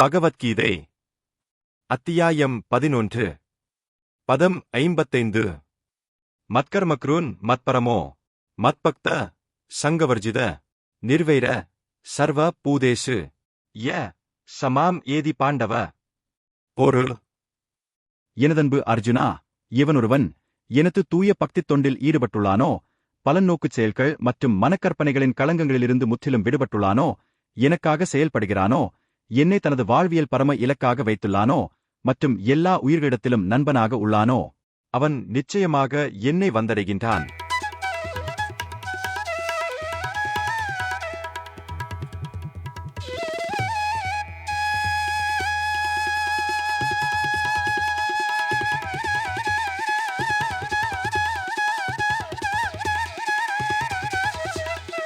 பகவத்கீதை. அத்தியாயம் பதினொன்று. பதம் ஐம்பத்தைந்து. மத்கர்மக்ரூன் மத்பரமோ. மத்பக்த சங்கவர்ஜித நிர்வைர சர்வ பூதேசு. ய சமாம் ஏதி பாண்டவ. பொருள். எனதன்பு அர்ஜுனா இவனொருவன் எனது தூய பக்தித் தொண்டில் ஈடுபட்டுள்ளானோ? பலநோக்குச் செயல்கள் மற்றும் மனக்கற்பனைகளின் களங்கங்களிலிருந்து முற்றிலும் விடுபட்டுள்ளானோ? எனக்காக செயல்படுகிறானோ? என்னை தனது வாழ்வியல் பரம இலக்காக வைத்துள்ளானோ மற்றும் எல்லா உயிர்களிடத்திலும் நண்பனாக உள்ளானோ அவன் நிச்சயமாக என்னை வந்தடைகின்றான்.